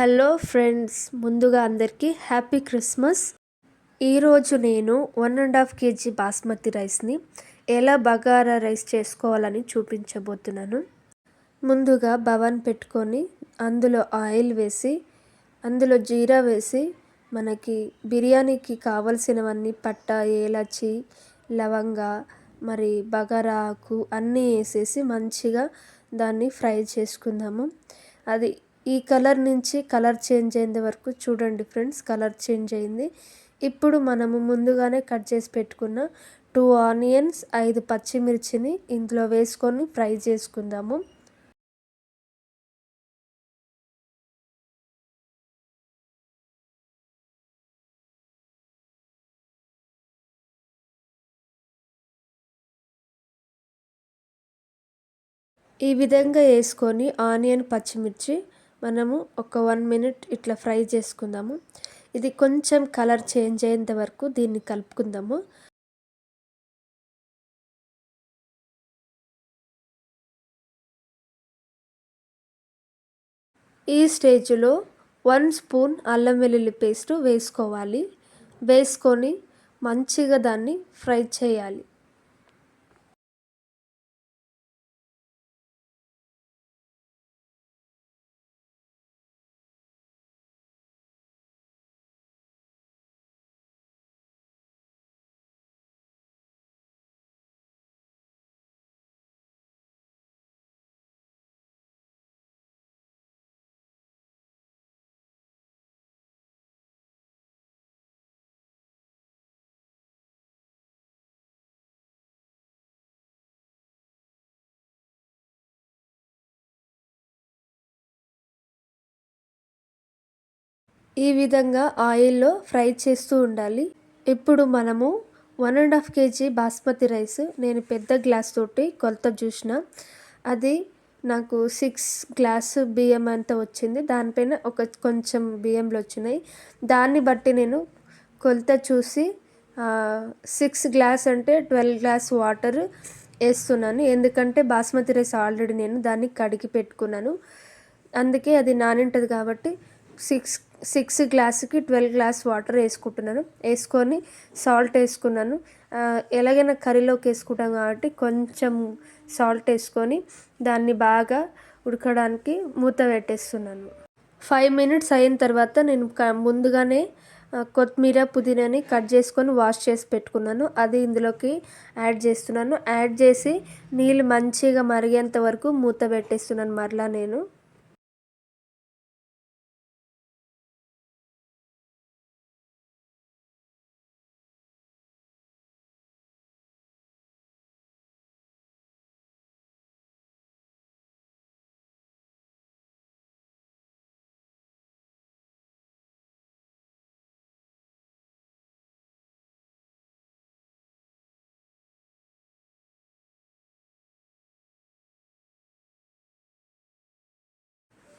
Hello friends ముందుగా అందరికీ happy Christmas. ఈరోజు నేను one and half KG basmati రైస్ని ఎలా బగారా రైస్ చేసుకోవాలని చూపించబోతున్నాను. ముందుగా భవన్ పెట్టుకొని అందులో ఆయిల్ వేసి అందులో జీరా వేసి మనకి బిర్యానీకి కావలసినవన్నీ పట్ట ఏలచి లవంగా మరి బగారా ఆకు అన్నీ వేసేసి మంచిగా దాన్ని ఫ్రై చేసుకుందాము. అది ఈ కలర్ నుంచి కలర్ చేంజ్ అయ్యేంత వరకు చూడండి ఫ్రెండ్స్ కలర్ చేంజ్ అయింది. ఇప్పుడు మనము ముందుగానే కట్ చేసి పెట్టుకున్న టూ ఆనియన్స్ ఐదు పచ్చిమిర్చిని ఇందులో వేసుకొని ఫ్రై చేసుకుందాము. ఈ విధంగా వేసుకొని ఆనియన్ పచ్చిమిర్చి మనము ఒక వన్ మినిట్ ఇట్లా ఫ్రై చేసుకుందాము. ఇది కొంచెం కలర్ చేంజ్ అయ్యేంత వరకు దీన్ని కలుపుకుందాము. ఈ స్టేజ్లో వన్ స్పూన్ అల్లం వెల్లుల్లి పేస్ట్ వేసుకోవాలి. వేసుకొని మంచిగా దాన్ని ఫ్రై చేయాలి. ఈ విధంగా ఆయిల్లో ఫ్రై చేస్తూ ఉండాలి. ఇప్పుడు మనము one and half KG basmati rice నేను పెద్ద గ్లాస్ తోటి కొలత చూసిన. అది నాకు సిక్స్ గ్లాస్ బియ్యం అంతా వచ్చింది. దానిపైన ఒక కొంచెం బియ్యంలో వచ్చినాయి. దాన్ని బట్టి నేను కొలత చూసి సిక్స్ గ్లాస్ అంటే ట్వెల్వ్ గ్లాస్ వాటర్ వేస్తున్నాను. ఎందుకంటే బాస్మతి రైస్ ఆల్రెడీ నేను దాన్ని కడిగి పెట్టుకున్నాను. అందుకే అది నానింటుంది కాబట్టి సిక్స్ సిక్స్ గ్లాస్కి ట్వెల్వ్ గ్లాస్ వాటర్ వేసుకుంటున్నాను. వేసుకొని సాల్ట్ వేసుకున్నాను. ఎలాగైనా కర్రీలోకి వేసుకుంటాం కాబట్టి కొంచెం సాల్ట్ వేసుకొని దాన్ని బాగా ఉడకడానికి మూత పెట్టేస్తున్నాను. ఫైవ్ మినిట్స్ అయిన తర్వాత నేను ముందుగానే కొత్తిమీర పుదీనాని కట్ చేసుకొని వాష్ చేసి పెట్టుకున్నాను. అది ఇందులోకి యాడ్ చేస్తున్నాను. యాడ్ చేసి నీళ్ళు మంచిగా మరిగేంత వరకు మూత పెట్టేస్తున్నాను మరలా నేను.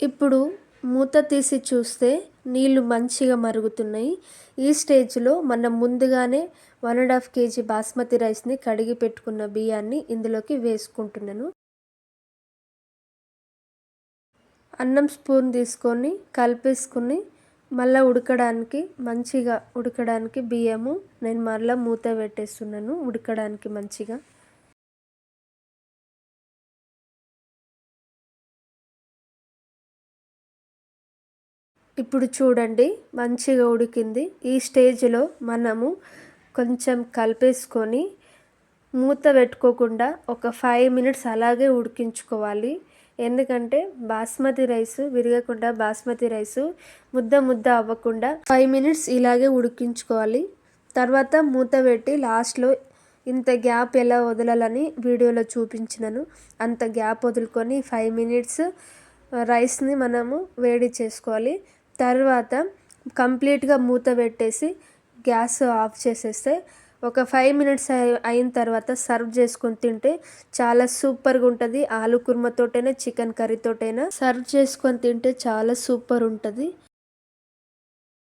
ఇప్పుడు మూత తీసి చూస్తే నీళ్ళు మంచిగా మరుగుతున్నాయి. ఈ స్టేజ్లో మనం ముందుగానే one and half KG basmati రైస్ని కడిగి పెట్టుకున్న బియ్యాన్ని ఇందులోకి వేసుకుంటున్నాను. అన్నం స్పూన్ తీసుకొని కలిపేసుకుని మళ్ళీ ఉడకడానికి మంచిగా ఉడకడానికి బియ్యము నేను మళ్ళీ మూత పెట్టేస్తున్నాను ఉడకడానికి మంచిగా. ఇప్పుడు చూడండి మంచిగా ఉడికింది. ఈ స్టేజ్లో మనము కొంచెం కలిపేసుకొని మూత పెట్టుకోకుండా ఒక ఫైవ్ మినిట్స్ అలాగే ఉడికించుకోవాలి. ఎందుకంటే బాస్మతి రైస్ విరగకుండా బాస్మతి రైస్ ముద్ద ముద్ద అవ్వకుండా ఫైవ్ మినిట్స్ ఇలాగే ఉడికించుకోవాలి. తర్వాత మూత పెట్టి లాస్ట్లో ఇంత గ్యాప్ ఎలా వదలాలని వీడియోలో చూపించినాను. అంత గ్యాప్ వదులుకొని ఫైవ్ మినిట్స్ రైస్ని మనము వేడి చేసుకోవాలి. తర్వాత కంప్లీట్గా మూత పెట్టేసి గ్యాస్ ఆఫ్ చేసేస్తే ఒక ఫైవ్ మినిట్స్ అయిన తర్వాత సర్వ్ చేసుకొని తింటే చాలా సూపర్గా ఉంటుంది. ఆలు కుర్మతోటైనా చికెన్ కర్రీతోటైనా సర్వ్ చేసుకొని తింటే చాలా సూపర్ ఉంటుంది.